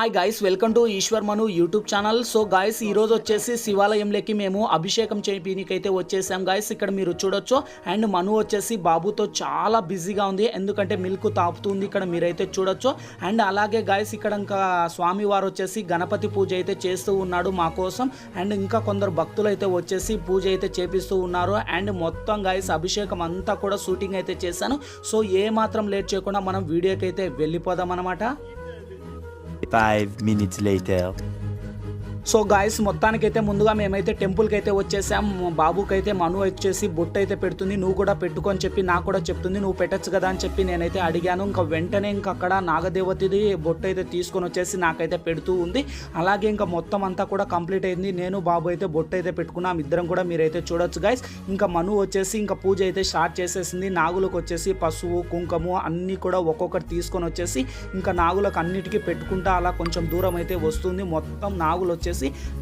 Hi guys welcome to Eshwar Manu YouTube channel so guys ఈ రోజు వచ్చేసి శివాలయంలోకి మేము అభిషేకం చేయించైతే వచ్చేసాం. గాయస్ ఇక్కడ మీరు చూడొచ్చు. అండ్ మను వచ్చేసి బాబుతో చాలా బిజీగా ఉంది. ఎందుకంటే మిల్క్ తాపుతుంది. ఇక్కడ మీరైతే చూడొచ్చు. అండ్ అలాగే గాయస్ ఇక్కడ ఇంకా స్వామి వారు వచ్చేసి గణపతి పూజ అయితే చేస్తూ ఉన్నాడు మా కోసం. అండ్ ఇంకా కొందరు భక్తులు అయితే వచ్చేసి పూజ అయితే చేపిస్తూ ఉన్నారు. అండ్ మొత్తం గాయస్ అభిషేకం అంతా కూడా షూటింగ్ అయితే చేశాను. సో ఏ మాత్రం లేట్ చేయకుండా మనం వీడియోకి అయితే వెళ్ళిపోదాం అనమాట Five minutes later. So guys మొత్తానికైతే ముందుగా మేమైతే టెంపుల్కి అయితే వచ్చేసాం. బాబుకి అయితే మను వచ్చేసి బొట్టు అయితే పెడుతుంది. నువ్వు కూడా పెట్టుకొని చెప్పి నాకు కూడా చెప్తుంది. నువ్వు పెట్టచ్చు కదా అని చెప్పి నేనైతే అడిగాను. ఇంకా వెంటనే ఇంకా అక్కడ నాగదేవతిది బొట్టు అయితే తీసుకొని వచ్చేసి నాకైతే పెడుతూ ఉంది. అలాగే ఇంకా మొత్తం అంతా కూడా కంప్లీట్ అయింది. నేను బాబు అయితే బొట్టు అయితే పెట్టుకున్నాం. ఇద్దరం కూడా మీరైతే చూడొచ్చు గైస్ ఇంకా మను వచ్చేసి ఇంకా పూజ అయితే స్టార్ట్ చేసేసింది. నాగులకు వచ్చేసి పసుపు కుంకుమ అన్నీ కూడా ఒక్కొక్కటి తీసుకొని వచ్చేసి ఇంకా నాగులకు అన్నిటికీ పెట్టుకుంటా అలా కొంచెం దూరం అయితే వస్తుంది. మొత్తం నాగులు వచ్చేసి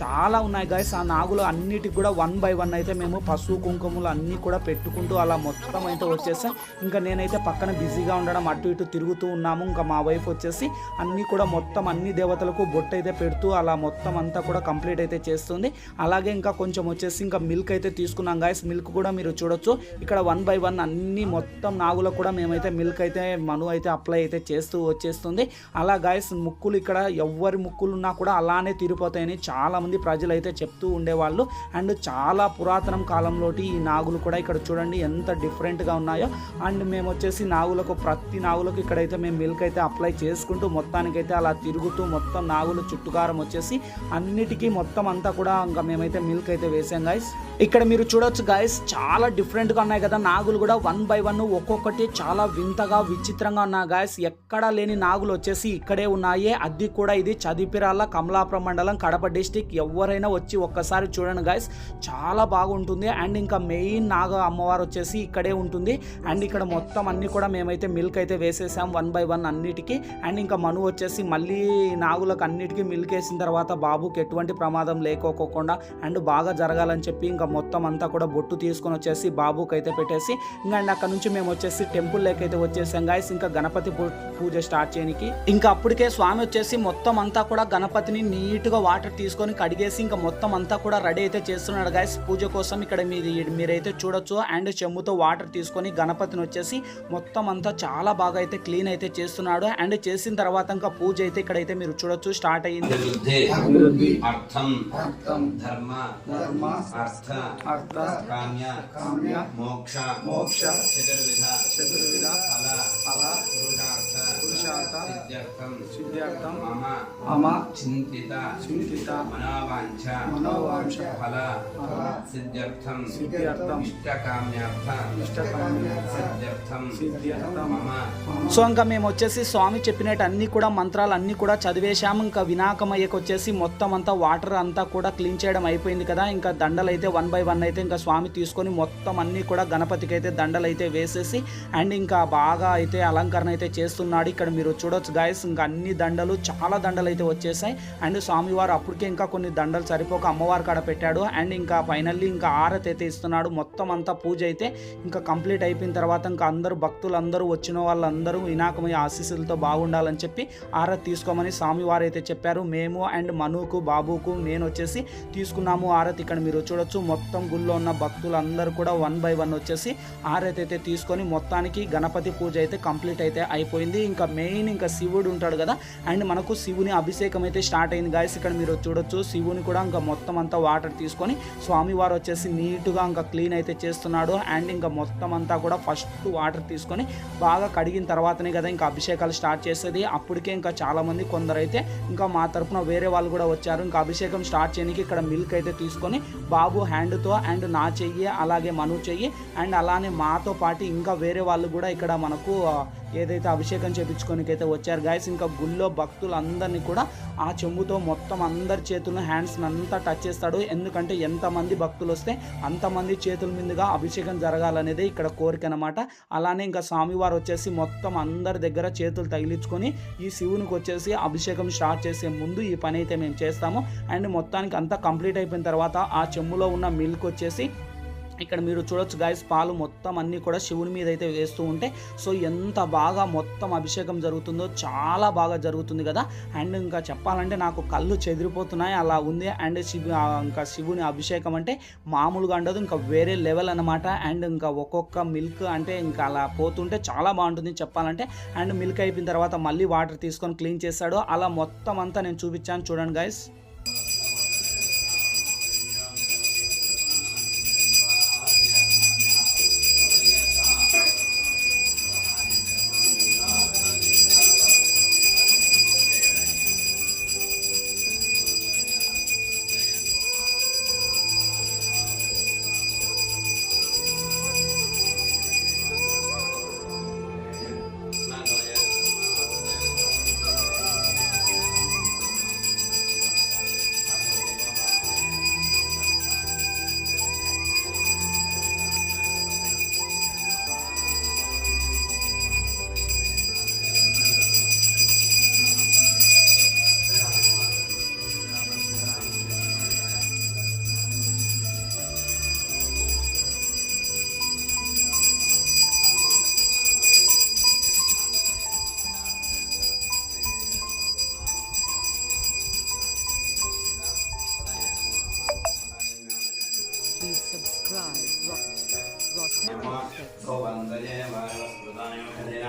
చాలా ఉన్నాయి గాయస్ ఆ నాగులు అన్నిటికి కూడా వన్ బై వన్ అయితే మేము పసుపు కుంకుమలు అన్నీ కూడా పెట్టుకుంటూ అలా మొత్తం అయితే వచ్చేసాం. ఇంకా నేనైతే పక్కన బిజీగా ఉండడం అటు ఇటు తిరుగుతూ ఉన్నాము. ఇంకా మా వైఫ్ వచ్చేసి అన్నీ కూడా మొత్తం అన్ని దేవతలకు బొట్టు అయితే పెడుతూ అలా మొత్తం అంతా కూడా కంప్లీట్ అయితే చేస్తుంది. అలాగే ఇంకా కొంచెం వచ్చేసి ఇంకా మిల్క్ అయితే తీసుకున్నాం గాయస్ మిల్క్ కూడా మీరు చూడొచ్చు. ఇక్కడ వన్ బై వన్ అన్ని మొత్తం నాగులకు కూడా మేమైతే మిల్క్ అయితే మను అయితే అప్లై అయితే చేస్తూ వచ్చేస్తుంది. అలా గాయస్ ముక్కులు ఇక్కడ ఎవ్వరి ముక్కులు ఉన్నా కూడా అలానే తీరిపోతాయని చాలా మంది ప్రజలు అయితే చెప్తూ ఉండేవాళ్ళు. అండ్ చాలా పురాతనం కాలంలోటి ఈ నాగులు కూడా ఇక్కడ చూడండి ఎంత డిఫరెంట్గా ఉన్నాయో. అండ్ మేము వచ్చేసి నాగులకు ప్రతి నాగులకు ఇక్కడైతే మేము మిల్క్ అయితే అప్లై చేసుకుంటూ మొత్తానికైతే అలా తిరుగుతూ మొత్తం నాగులు చుట్టుకారం వచ్చేసి అన్నిటికీ మొత్తం అంతా కూడా ఇంకా మేమైతే మిల్క్ అయితే వేసాం గాయస్ ఇక్కడ మీరు చూడొచ్చు గాయస్ చాలా డిఫరెంట్గా ఉన్నాయి కదా నాగులు కూడా. వన్ బై వన్ ఒక్కొక్కటి చాలా వింతగా విచిత్రంగా ఉన్నాయి గాయస్ ఎక్కడా లేని నాగులు వచ్చేసి ఇక్కడే ఉన్నాయి. అది కూడా ఇది చదిపిరాల కమలాపురం మండలం కడప డిస్టిక్ ఎవరైనా వచ్చి ఒక్కసారి చూడండి గాయస్ చాలా బాగుంటుంది. అండ్ ఇంకా మెయిన్ నాగ అమ్మవారు వచ్చేసి ఇక్కడే ఉంటుంది. అండ్ ఇక్కడ మొత్తం అన్ని కూడా మేమైతే మిల్క్ అయితే వేసేసాం వన్ బై వన్ అన్నిటికీ. అండ్ ఇంకా మను వచ్చేసి మళ్ళీ నాగులకు అన్నిటికీ మిల్క్ వేసిన తర్వాత బాబుకి ఎటువంటి ప్రమాదం లేకోకుండా అండ్ బాగా జరగాలని చెప్పి ఇంకా మొత్తం అంతా కూడా బొట్టు తీసుకొని వచ్చేసి బాబుకి అయితే పెట్టేసి ఇంకా అండ్ అక్కడ నుంచి మేము వచ్చేసి టెంపుల్ అయితే వచ్చేసాం గాయస్ ఇంకా గణపతి పూజ స్టార్ట్ చేయడానికి ఇంకా అప్పటికే స్వామి వచ్చేసి మొత్తం అంతా కూడా గణపతిని నీట్గా వాటర్ తీసుకొని కడిగేసి ఇంకా మొత్తం అంతా కూడా రెడీ అయితే చేస్తున్నాడు గాయస్ పూజ కోసం ఇక్కడ మీది మీరైతే చూడొచ్చు. అండ్ చెమ్ముతో వాటర్ తీసుకొని గణపతిని వచ్చేసి మొత్తం అంతా చాలా బాగా అయితే క్లీన్ అయితే చేస్తున్నాడు. అండ్ చేసిన తర్వాత ఇంకా పూజ అయితే ఇక్కడైతే మీరు చూడొచ్చు. స్టార్ట్ అయ్యింది అభివృద్ధి అర్థం అర్థం. ధర్మ ధర్మ అర్థ అర్థ కామ్య కామ్య మోక్ష మోక్ష చతుర్విధ చతుర్విధ ఫల ఫల. సిద్ధ్యర్థం సిద్ధ్యర్థం మమ మమ చింతిత చింతిత మనోవాంఛ మనోవాంఛ ఫల ఫల సిద్ధ్యర్థం సిద్ధ్యర్థం ఇష్టకామ్యార్థ ఇష్టకామ్యార్థ సిద్ధ్యర్థం సిద్ధ్యర్థం మమ. సో ఇంకా మేము వచ్చేసి స్వామి చెప్పినట్టు అన్ని కూడా మంత్రాలు అన్ని కూడా చదివేశాము. ఇంకా వినాయకమయ్యకు వచ్చేసి మొత్తం అంతా వాటర్ అంతా కూడా క్లీన్ చేయడం అయిపోయింది కదా. ఇంకా దండలు అయితే వన్ బై వన్ అయితే ఇంకా స్వామి తీసుకొని మొత్తం అన్ని కూడా గణపతికి అయితే దండలు అయితే వేసేసి అండ్ ఇంకా బాగా అయితే అలంకరణ అయితే చేస్తున్నాడు. ఇక్కడ మీరు చూడొచ్చు గాయస్ ఇంకా అన్ని దండలు చాలా దండలు అయితే వచ్చేసాయి. అండ్ స్వామివారు అప్పటికే ఇంకా కొన్ని దండలు సరిపోక అమ్మవారి కాడ పెట్టాడు. అండ్ ఇంకా ఫైనల్లీ ఇంకా ఆరతి అయితే ఇస్తున్నాడు. మొత్తం అంతా పూజ అయితే ఇంకా కంప్లీట్ అయిపోయిన తర్వాత ఇంకా అందరూ భక్తులు అందరూ వచ్చిన వాళ్ళందరూ వినాకమయ్య ఆశీస్సులతో బాగుండాలని చెప్పి ఆరతి తీసుకోమని స్వామివారు అయితే చెప్పారు. మేము అండ్ మనుకు బాబుకు నేను వచ్చేసి తీసుకున్నాము ఆరతి. ఇక్కడ మీరు చూడొచ్చు మొత్తం గుళ్ళో ఉన్న భక్తులందరూ కూడా వన్ బై వన్ వచ్చేసి ఆరతి అయితే తీసుకొని మొత్తానికి గణపతి పూజ అయితే కంప్లీట్ అయితే అయిపోయింది. ఇంకా మెయిన్ ఇంకా శివుడు ఉంటాడు కదా. అండ్ మనకు శివుని అభిషేకం అయితే స్టార్ట్ అయింది గాయస్. ఇక్కడ మీరు చూడొచ్చు శివుని కూడా ఇంకా మొత్తం అంతా వాటర్ తీసుకొని స్వామివారు వచ్చేసి నీట్గా ఇంకా క్లీన్ అయితే చేస్తున్నాడు. అండ్ ఇంకా మొత్తం అంతా కూడా ఫస్ట్ వాటర్ తీసుకొని బాగా కడిగిన తర్వాతనే కదా ఇంకా అభిషేకాలు స్టార్ట్ చేసేది. అప్పటికే ఇంకా చాలామంది కొందరైతే కొందరు అయితే ఇంకా మా తరపున వేరే వాళ్ళు కూడా వచ్చారు. ఇంకా అభిషేకం స్టార్ట్ చేయడానికి ఇక్కడ మిల్క్ అయితే తీసుకొని బాబు హ్యాండ్తో అండ్ నా చెయ్యి అలాగే మను చెయ్యి అండ్ అలానే మాతో పాటు ఇంకా వేరే వాళ్ళు కూడా ఇక్కడ మనకు ఏదైతే అభిషేకం చేయించుకోనికైతే వచ్చారు. గాయస్ ఇంకా గుళ్ళో భక్తులు అందరినీ కూడా ఆ చెంబుతో మొత్తం అందరి చేతులను హ్యాండ్స్ అంతా టచ్ చేస్తాడు. ఎందుకంటే ఎంతమంది భక్తులు వస్తే అంతమంది చేతుల మీదుగా అభిషేకం జరగాలనేది ఇక్కడ కోరిక అనమాట అలానే ఇంకా స్వామివారు వచ్చేసి మొత్తం అందరి దగ్గర చేతులు తగిలించుకొని ఈ శివునికి వచ్చేసి అభిషేకం స్టార్ట్ చేసే ముందు ఈ పని అయితే మేము చేస్తాము. అండ్ మొత్తానికి అంతా కంప్లీట్ అయిపోయిన తర్వాత ఆ చెమ్ములో ఉన్న మిల్క్ వచ్చేసి ఇక్కడ మీరు చూడొచ్చు గాయస్ పాలు మొత్తం అన్నీ కూడా శివుని మీద అయితే వేస్తూ ఉంటే సో ఎంత బాగా మొత్తం అభిషేకం జరుగుతుందో చాలా బాగా జరుగుతుంది కదా. అండ్ ఇంకా చెప్పాలంటే నాకు కళ్ళు చెదిరిపోతున్నాయి అలా ఉంది. అండ్ శివు ఇంకా శివుని అభిషేకం అంటే మామూలుగా ఉండదు ఇంకా వేరే లెవెల్ అనమాట అండ్ ఇంకా ఒక్కొక్క మిల్క్ అంటే ఇంకా అలా పోతుంటే చాలా బాగుంటుంది చెప్పాలంటే. అండ్ మిల్క్ అయిపోయిన తర్వాత మళ్ళీ వాటర్ తీసుకొని క్లీన్ చేస్తాడు. అలా మొత్తం అంతా నేను చూపించాను చూడండి గాయస్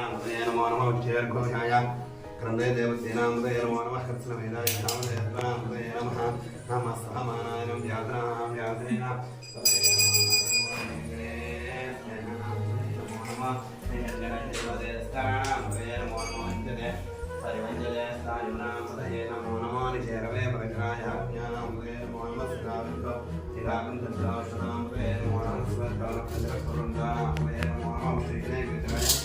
జ్ఞానామృతయ నమో నమ విజయర్ఘోషాయ గ్రంథే దేవసేనామృతయ నమో నమ కృష్ణవేదాయ నామదేవనామృతయ నమ నమ సహమానాయనం వ్యాధనాం వ్యాధేన నమో నమో నిజరవే ప్రజరాయ జ్ఞానామృతయ నమో నమ సుధావితో నిరాకం దత్తాశ్రమామృతయ నమో నమ సుధావితో నమో నమ శ్రీకృష్ణ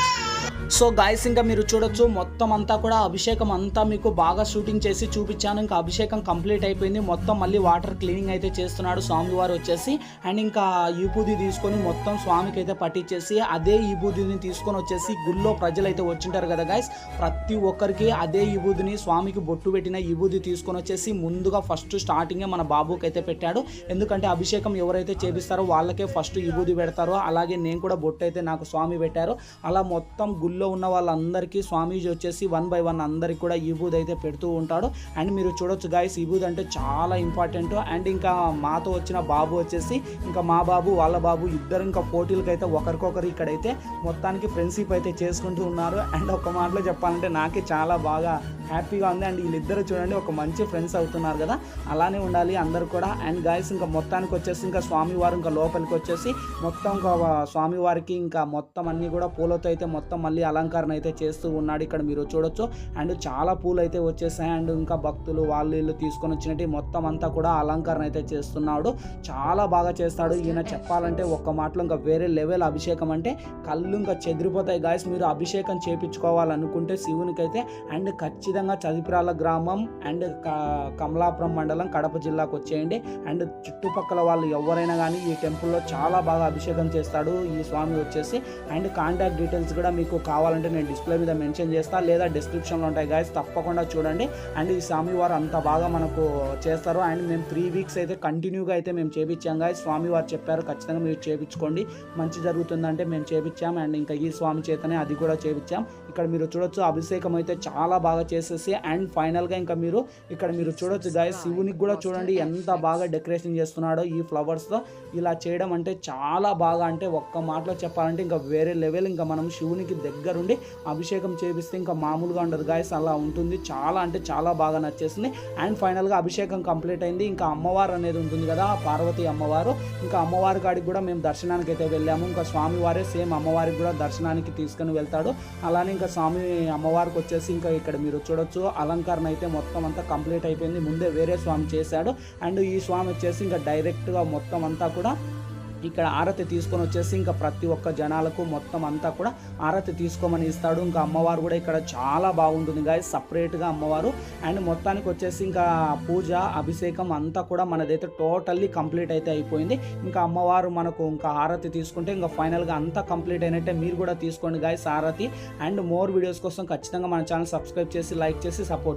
సో గాయస్ ఇంకా మీరు చూడొచ్చు మొత్తం అంతా కూడా అభిషేకం అంతా మీకు బాగా షూటింగ్ చేసి చూపించాను. ఇంకా అభిషేకం కంప్లీట్ అయిపోయింది. మొత్తం మళ్ళీ వాటర్ క్లీనింగ్ అయితే చేస్తున్నాడు స్వామివారు వచ్చేసి. అండ్ ఇంకా ఈబూది తీసుకొని మొత్తం స్వామికి అయితే పట్టించేసి అదే ఈబూదిని తీసుకొని వచ్చేసి గుళ్ళో ప్రజలు అయితే వచ్చింటారు కదా గాయస్ ప్రతి ఒక్కరికి అదే ఈబూదిని స్వామికి బొట్టు పెట్టిన ఈబూది తీసుకొని వచ్చేసి ముందుగా ఫస్ట్ స్టార్టింగే మన బాబుకి అయితే పెట్టాడు. ఎందుకంటే అభిషేకం ఎవరైతే చేపిస్తారో వాళ్ళకే ఫస్ట్ ఈబూది పెడతారో అలాగే నేను కూడా బొట్టు అయితే నాకు స్వామి పెట్టారు. అలా మొత్తం గుళ్ళో ఉన్న వాళ్ళందరికీ స్వామీజీ వచ్చేసి వన్ బై వన్ అందరికి కూడా ఈబూద్ అయితే పెడుతూ ఉంటాడు. అండ్ మీరు చూడొచ్చు గాయస్ ఈబూద్ అంటే చాలా ఇంపార్టెంట్. అండ్ ఇంకా మాతో వచ్చిన బాబు వచ్చేసి ఇంకా మా బాబు వాళ్ళ బాబు ఇద్దరు ఇంకా పోటీలకు అయితే ఒకరికొకరు ఇక్కడైతే మొత్తానికి ఫ్రెండ్షిప్ అయితే చేసుకుంటూ ఉన్నారు. అండ్ ఒక మాటలో చెప్పాలంటే నాకే చాలా బాగా హ్యాపీగా ఉంది. అండ్ వీళ్ళిద్దరు చూడండి ఒక మంచి ఫ్రెండ్స్ అవుతున్నారు కదా. అలానే ఉండాలి అందరు కూడా. అండ్ గాయస్ ఇంకా మొత్తానికి వచ్చేసి ఇంకా స్వామివారు ఇంకా లోపలికి వచ్చేసి మొత్తం ఇంకా స్వామివారికి ఇంకా మొత్తం అన్ని కూడా పూలతో అయితే మొత్తం మళ్ళీ అలంకరణ అయితే చేస్తూ ఉన్నాడు. ఇక్కడ మీరు చూడొచ్చు. అండ్ చాలా పూలు అయితే వచ్చేసాయి. అండ్ ఇంకా భక్తులు వాళ్ళు వీళ్ళు తీసుకొని వచ్చినట్టు మొత్తం అంతా కూడా అలంకరణ అయితే చేస్తున్నాడు. చాలా బాగా చేస్తాడు. ఈయన చెప్పాలంటే ఒక్క మాటలో ఇంకా వేరే లెవెల్ అభిషేకం అంటే కళ్ళు ఇంకా చెదిరిపోతాయి. గాయస్ మీరు అభిషేకం చేపించుకోవాలనుకుంటే శివునికి అయితే అండ్ ఖచ్చితంగా చదిపిరాల గ్రామం అండ్ కమలాపురం మండలం కడప జిల్లాకు వచ్చేయండి. అండ్ చుట్టుపక్కల వాళ్ళు ఎవరైనా కానీ ఈ టెంపుల్లో చాలా బాగా అభిషేకం చేస్తాడు ఈ స్వామి వచ్చేసి. అండ్ కాంటాక్ట్ డీటెయిల్స్ కూడా మీకు కావాలంటే నేను డిస్ప్లే మీద మెన్షన్ చేస్తా లేదా డిస్క్రిప్షన్లో ఉంటాయి. గాయస్ తప్పకుండా చూడండి. అండ్ ఈ స్వామి వారు అంత బాగా మనకు చేస్తారు. అండ్ మేము త్రీ వీక్స్ అయితే కంటిన్యూగా అయితే మేము చేపించాం. గాయస్ స్వామివారు చెప్పారు ఖచ్చితంగా మీరు చేపించుకోండి. మంచి జరుగుతుందంటే మేము చేపించాం. అండ్ ఇంకా ఈ స్వామి చేతనే అది కూడా చేపించాం. ఇక్కడ మీరు చూడొచ్చు అభిషేకం అయితే చాలా బాగా చేసేసి అండ్ ఫైనల్గా ఇంకా మీరు ఇక్కడ మీరు చూడొచ్చు. గాయస్ శివునికి కూడా చూడండి ఎంత బాగా డెకరేషన్ చేస్తున్నాడో ఈ ఫ్లవర్స్తో ఇలా చేయడం అంటే చాలా బాగా అంటే ఒక్క మాటలో చెప్పాలంటే ఇంకా వేరే లెవెల్ ఇంకా మనం శివునికి దగ్గర దగ్గరుండి అభిషేకం చేపిస్తే ఇంకా మామూలుగా ఉండదు. గాయస్ అలా ఉంటుంది. చాలా అంటే చాలా బాగా నచ్చేసింది. అండ్ ఫైనల్గా అభిషేకం కంప్లీట్ అయింది. ఇంకా అమ్మవారు అనేది ఉంటుంది కదా పార్వతి అమ్మవారు. ఇంకా అమ్మవారి కాడికి కూడా మేము దర్శనానికి అయితే వెళ్ళాము. ఇంకా స్వామివారే సేమ్ అమ్మవారికి కూడా దర్శనానికి తీసుకుని వెళ్తాడు. అలానే ఇంకా స్వామి అమ్మవారికి వచ్చేసి ఇంకా ఇక్కడ మీరు చూడొచ్చు. అలంకరణ అయితే మొత్తం అంతా కంప్లీట్ అయిపోయింది. ముందే వేరే స్వామి చేశాడు. అండ్ ఈ స్వామి వచ్చేసి ఇంకా డైరెక్ట్గా మొత్తం అంతా కూడా ఇక్కడ ఆరతి తీసుకొని వచ్చేసి ఇంకా ప్రతి ఒక్క జనాలకు మొత్తం అంతా కూడా ఆరతి తీసుకోమని ఇస్తాడు. ఇంకా అమ్మవారు కూడా ఇక్కడ చాలా బాగుంటుంది గాయ సపరేట్గా అమ్మవారు. అండ్ మొత్తానికి వచ్చేసి ఇంకా పూజ అభిషేకం అంతా కూడా మనదైతే టోటల్లీ కంప్లీట్ అయితే అయిపోయింది. ఇంకా అమ్మవారు మనకు ఇంకా హారతి తీసుకుంటే ఇంకా ఫైనల్గా అంతా కంప్లీట్ అయినట్టే మీరు కూడా తీసుకోండి గాయస్ హారతి అండ్ మోర్ వీడియోస్ కోసం ఖచ్చితంగా మన ఛానల్ సబ్స్క్రైబ్ చేసి లైక్ చేసి సపోర్ట్